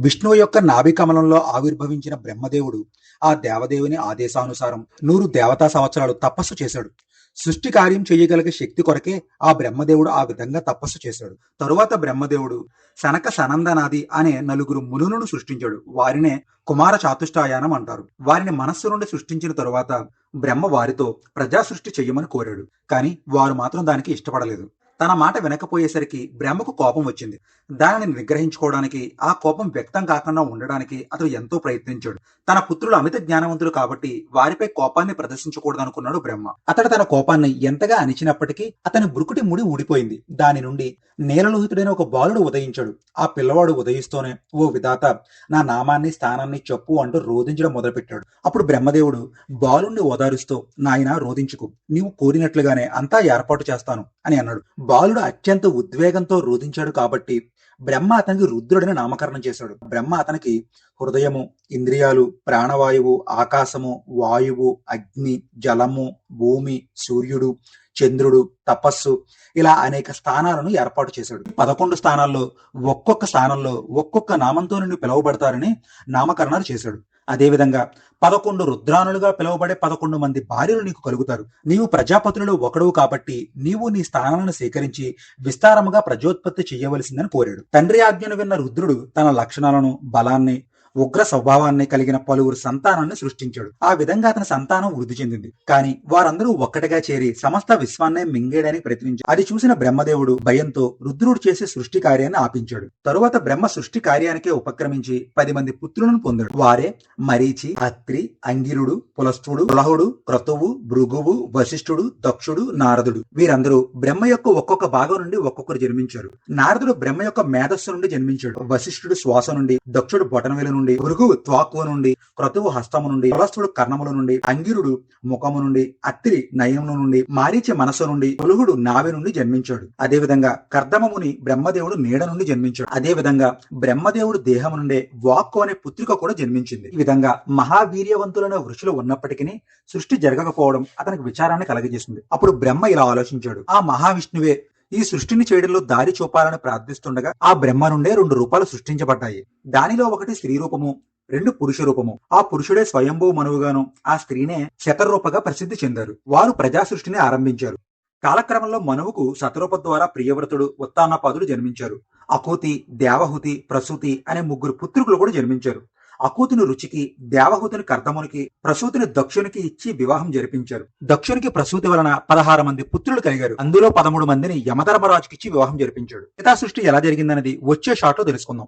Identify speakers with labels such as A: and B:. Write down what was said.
A: విష్ణువు యొక్క నాభికమలంలో ఆవిర్భవించిన బ్రహ్మదేవుడు ఆ దేవదేవుని ఆదేశానుసారం నూరు దేవతా సంవత్సరాలు తపస్సు చేశాడు. సృష్టి కార్యం చేయగలిగే శక్తి కొరకే ఆ బ్రహ్మదేవుడు ఆ విధంగా తపస్సు చేశాడు. తరువాత బ్రహ్మదేవుడు సనక సనందనాది అనే నలుగురు మునులను సృష్టించాడు. వారినే కుమార చాతుష్టాయానం అంటారు. వారిని మనస్సు నుండి సృష్టించిన తరువాత బ్రహ్మ వారితో ప్రజా సృష్టి చెయ్యమని కోరాడు. కానీ వారు మాత్రం దానికి ఇష్టపడలేదు. తన మాట వినకపోయేసరికి బ్రహ్మకు కోపం వచ్చింది. దానిని నిగ్రహించుకోవడానికి ఆ కోపం వ్యక్తం కాకుండా ఉండడానికి అతడు ఎంతో ప్రయత్నించాడు. తన పుత్రులు అమిత జ్ఞానవంతులు కాబట్టి వారిపై కోపాన్ని ప్రదర్శించకూడదనుకున్నాడు బ్రహ్మ. అతడు తన కోపాన్ని ఎంతగా అణిచినప్పటికీ అతని బురుకుటి ముడి ఊడిపోయింది. దాని నుండి నేలలోహితుడైన ఒక బాలుడు ఉదయించాడు. ఆ పిల్లవాడు ఉదయిస్తూనే ఓ విధాత నా నామాన్ని స్థానాన్ని చెప్పు అంటూ రోధించడం మొదలుపెట్టాడు. అప్పుడు బ్రహ్మదేవుడు బాలుణ్ణి ఓదారుస్తూ నాయన రోధించుకు. నీవు కోరినట్లుగానే అంతా ఏర్పాటు చేస్తాను అని అన్నాడు. బాలుడు అత్యంత ఉద్వేగంతో రోధించాడు కాబట్టి బ్రహ్మ అతనికి రుద్రుడని నామకరణం చేశాడు. బ్రహ్మ అతనికి హృదయము ఇంద్రియాలు ప్రాణవాయువు ఆకాశము వాయువు అగ్ని జలము భూమి సూర్యుడు చంద్రుడు తపస్సు ఇలా అనేక స్థానాలను ఏర్పాటు చేశాడు. పదకొండు స్థానాల్లో ఒక్కొక్క స్థానంలో ఒక్కొక్క నామంతో నిన్ను పిలువబడతారని నామకరణాలు చేశాడు. అదేవిధంగా పదకొండు రుద్రానులుగా పిలువబడే పదకొండు మంది భార్యలు నీకు కలుగుతారు. నీవు ప్రజాపతులలో ఒకడు కాబట్టి నీవు నీ స్థానాలను సేకరించి విస్తారముగా ప్రజోత్పత్తి చేయవలసిందని కోరాడు. తండ్రి ఆజ్ఞను విన్న రుద్రుడు తన లక్షణాలను బలాన్ని ఉగ్ర స్వభావాన్ని కలిగిన పలువురు సంతానాన్ని సృష్టించాడు. ఆ విధంగా అతని సంతానం వృద్ధి చెందింది. కానీ వారందరూ ఒక్కటిగా చేరి సమస్త విశ్వాన్నే మింగేయడానికి ప్రయత్నించారు. అది చూసిన బ్రహ్మదేవుడు భయంతో రుద్రుడు చేసే సృష్టి కార్యాన్ని ఆపించాడు. తరువాత బ్రహ్మ సృష్టి కార్యానికే ఉపక్రమించి పది మంది పుత్రులను పొందాడు. వారే మరీచి అత్రి అంగిరుడు పులస్తుడు పులహుడు క్రతువు భృగువు వశిష్ఠుడు దక్షుడు నారదుడు. వీరందరూ బ్రహ్మ యొక్క ఒక్కొక్క భాగం నుండి ఒక్కొక్కరు జన్మించారు. నారదుడు బ్రహ్మ యొక్క మేధస్సు నుండి జన్మించాడు. వశిష్ఠుడు శ్వాస నుండి దక్షుడు బొటనవేలు నుండి నుండి భృగువు త్వాకువ నుండి క్రతువు హస్తము నుండి పులస్తుడు కర్ణముల నుండి అంగిరుడు ముఖము నుండి అత్రి నయము నుండి మారీచి మనసు నుండి పులుగుడు నావి నుండి జన్మించాడు. అదేవిధంగా కర్దమముని బ్రహ్మదేవుడు నీడ నుండి జన్మించాడు. అదేవిధంగా బ్రహ్మదేవుడు దేహము నుండే వాక్కు అనే పుత్రిక కూడా జన్మించింది. ఈ విధంగా మహావీర్యవంతులైన ఋషులు ఉన్నప్పటికీ సృష్టి జరగకపోవడం అతనికి విచారాన్ని కలగజేసింది. అప్పుడు బ్రహ్మ ఇలా ఆలోచించాడు. ఆ మహావిష్ణువే ఈ సృష్టిని చేయడంలో దారి చూపాలని ప్రార్థిస్తుండగా ఆ బ్రహ్మ నుండే రెండు రూపాలు సృష్టించబడ్డాయి. దానిలో ఒకటి స్త్రీ రూపము రెండు పురుష రూపము. ఆ పురుషుడే స్వయంభూ మనువుగాను ఆ స్త్రీనే శతరూపగా ప్రసిద్ధి చెందారు. వారు ప్రజా సృష్టిని ఆరంభించారు. కాలక్రమంలో మనువుకు శతరూప ద్వారా ప్రియవ్రతుడు ఉత్తానపాదుడు జన్మించారు. అకూతి దేవహుతి ప్రసూతి అనే ముగ్గురు పుత్రులు కూడా జన్మించారు. అకూతుని రుచికి దేవహూతుని కర్దమునికి ప్రసూతిని దక్షునికి ఇచ్చి వివాహం జరిపించారు. దక్షునికి ప్రసూతి వలన పదహారు మంది పుత్రులు కలిగారు. అందులో పదమూడు మందిని యమధర్మరాజుకిచ్చి వివాహం జరిపించాడు. సృష్టి ఎలా జరిగిందనేది వచ్చే షాట్లో తెలుసుకుందాం.